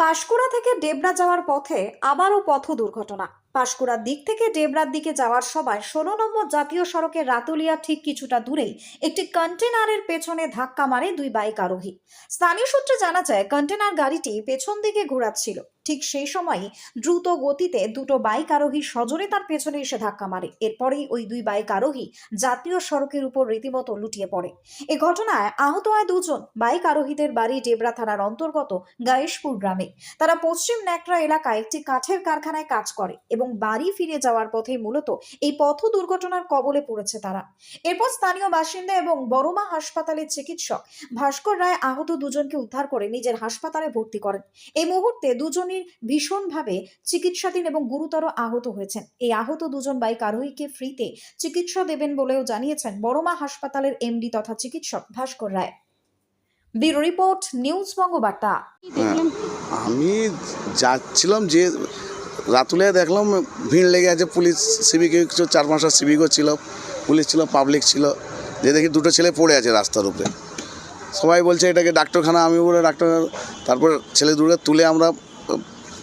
পাঁশকুড়া থেকে ডেবরা যাওয়ার পথে আবারও পথ দুর্ঘটনা পাঁশকুড়ার দিক থেকে ডেবরার দিকে যাওয়ার সময় ষোলো নম্বর জাতীয় সড়কের রাতুলিয়া ঠিক কিছুটা দূরেই একটি কন্টেনারের পেছনে ধাক্কা মারে দুই বাইক আরোহী। স্থানীয় সূত্রে জানা যায়, কন্টেনার গাড়িটি পেছন দিকে ঘোরাচ্ছিল। ঠিক সেই সময়ই দ্রুত গতিতে দুটো বাইক আরোহী সজোরে তার পেছনে এসে ধাক্কা মারে। এরপরেই ওই দুই বাইক আরোহী জাতীয় সড়কের উপর রীতিমতো লুটিয়ে পড়ে। এ ঘটনায় আহত হয় দুজন। বাইক আরোহীদের বাড়ি ডেবরা থানার অন্তর্গত গায়েশপুর গ্রামে। তারা পশ্চিম ন্যাকড়া এলাকায় একটি কাঠের কারখানায় কাজ করে এবং বাড়ি ফিরে যাওয়ার পথে মূলত এই পথ দুর্ঘটনার কবলে পড়েছে তারা। এরপর স্থানীয় বাসিন্দা এবং বড়মা হাসপাতালের চিকিৎসক ভাস্কর রায় আহত দুজনকে উদ্ধার করে নিজের হাসপাতালে ভর্তি করেন। এই মুহূর্তে দুজনই ভীষণভাবে চিকিৎসাধীন এবং গুরুতর আহত হয়েছেন। এই আহত দুজন বাইক আরোহীকে ফ্রিতে চিকিৎসা দেবেন বলেও জানিয়েছেন বড়মা হাসপাতালের এমডি তথা চিকিৎসক ভাস্কর রায়। Report news Bangabarta. হ্যাঁ, আমি যাচ্ছিলাম যে রাতুলে দেখলাম ভিড় লেগে আছে, পুলিশ সিভিক কিছু চার পাঁচটা সিভিকও ছিল, পুলিশ ছিল পাবলিক ছিল, যে দেখি দুটো ছেলে পড়ে আছে রাস্তার উপরে। সবাই বলছে, এটাকে ডাক্তারখানা, আমি বলে, ডাক্তার তারপর ছেলে দুটো তুলে আমরা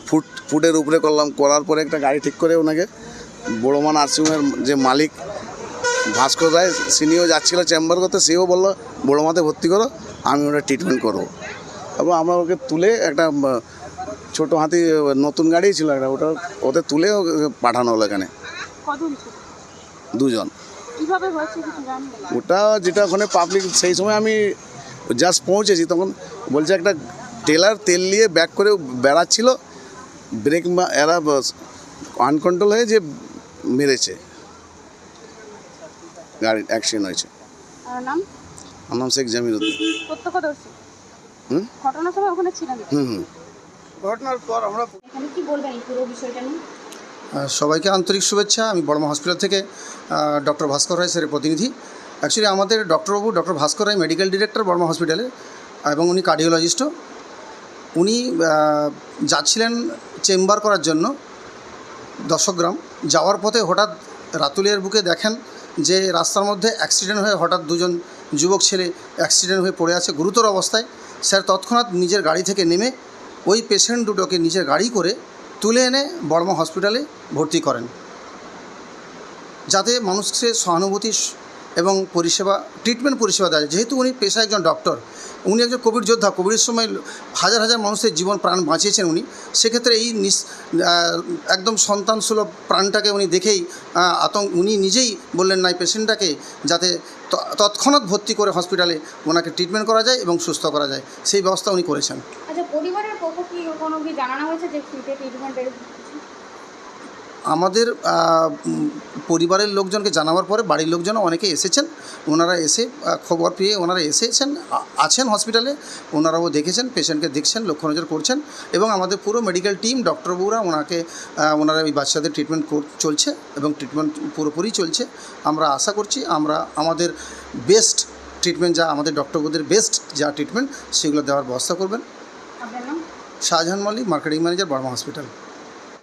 ফুট, ফুটের উপরে করলাম, করার পরে একটা গাড়ি ঠিক করে ওনাকে বড়মা নার্সিংহোমের যে মালিক ভাস্কর রায়, সিনিও যাচ্ছিল চেম্বার করতে, সেও বলল, বড়মাতে ভর্তি করো, আমি ওটা ট্রিটমেন্ট করব। তারপর আমরা ওকে তুলে একটা ছোট হাতি নতুন গাড়ি ছিল একটা ওটা ওতে তুলে পাঠানো হলো এখানে। দুজন। ওটা যেটা ওখানে পাবলিক সেই সময় আমি জাস্ট পৌঁছেছি তখন বলছে একটা টেলার তেল নিয়ে ব্যাক করে বেড়াচ্ছিল ব্রেক এরা আনকন্ট্রোল হয়ে যে মেরেছে। গাড়ি অ্যাক্সিডেন্ট হয়েছে। নাম? আমার নাম শেখ জামিরুদ্দিন। প্রত্যক্ষদর্শী হুম? ঘটনার সময় ওখানে ছিলেন? হুম হুম। ঘটনার পর আমরা কি বলবেন পুরো বিষয়টা নিয়ে? সবাইকে আন্তরিক শুভেচ্ছা। আমি বড়মা হসপিটাল থেকে ডক্টর ভাস্কর রায় স্যারের প্রতিনিধি। অ্যাকচুয়ালি আমাদের ডক্টরবাবু doctor Bhaskar Roy medical director Barma হসপিটালে এবং উনি কার্ডিওলজিস্টও উনি যাচ্ছিলেন চেম্বার করার জন্য দশগ্রাম। যাওয়ার পথে হঠাৎ রাতুলিয়ার বুকে দেখেন যে রাস্তার মধ্যে অ্যাক্সিডেন্ট হয়ে হঠাৎ দুজন যুবক ছেলে অ্যাক্সিডেন্ট হয়ে পড়ে আছে গুরুতর অবস্থায়। স্যার তৎক্ষণাৎ নিজের গাড়ি থেকে নেমে ওই পেশেন্ট দুটোকে নিজের গাড়ি করে তুলে এনে বর্মা হসপিটালে ভর্তি করেন। যাতে মানুষকে সহানুভূতি এবং পরিষেবা ট্রিটমেন্ট পরিষেবা দেয়। যেহেতু উনি পেশায় একজন ডক্টর উনি একজন কোভিড যোদ্ধা, কোভিডের সময় হাজার হাজার মানুষের জীবন প্রাণ বাঁচিয়েছেন উনি। সেক্ষেত্রে এই একদম সন্তান সুলভ প্রাণটাকে উনি দেখেই আতঙ্ক উনি নিজেই বললেন না এই পেশেন্টটাকে যাতে তৎক্ষণাৎ ভর্তি করে হসপিটালে ওনাকে ট্রিটমেন্ট করা যায় এবং সুস্থ করা যায়। সেই ব্যবস্থা উনি করেছেন। আচ্ছা কি কোনো কি জানানো হয়েছে যে ফ্রিতে ট্রিটমেন্টের আমাদের পরিবারের লোকজনকে জানাবার পরে বাড়ির লোকজনও অনেকে এসেছেন। ওনারা এসে খবর পেয়ে ওনারা এসেছেন আছেন হসপিটালে ওনারাও দেখেছেন পেশেন্টকে দেখছেন লক্ষ্য নজর করছেন এবং আমাদের পুরো মেডিকেল টিম ডক্টরবাবুরা ওনাকে ওনারা এই বাচ্চাদের ট্রিটমেন্ট চলছে এবং ট্রিটমেন্ট পুরোপুরি চলছে। আমরা আশা করছি আমরা আমাদের বেস্ট ট্রিটমেন্ট যা আমাদের ডক্টরবাবুদের বেস্ট যা ট্রিটমেন্ট সেগুলো দেওয়ার ব্যবস্থা করবেন। Shahjahan Mallick marketing manager Barma hospital.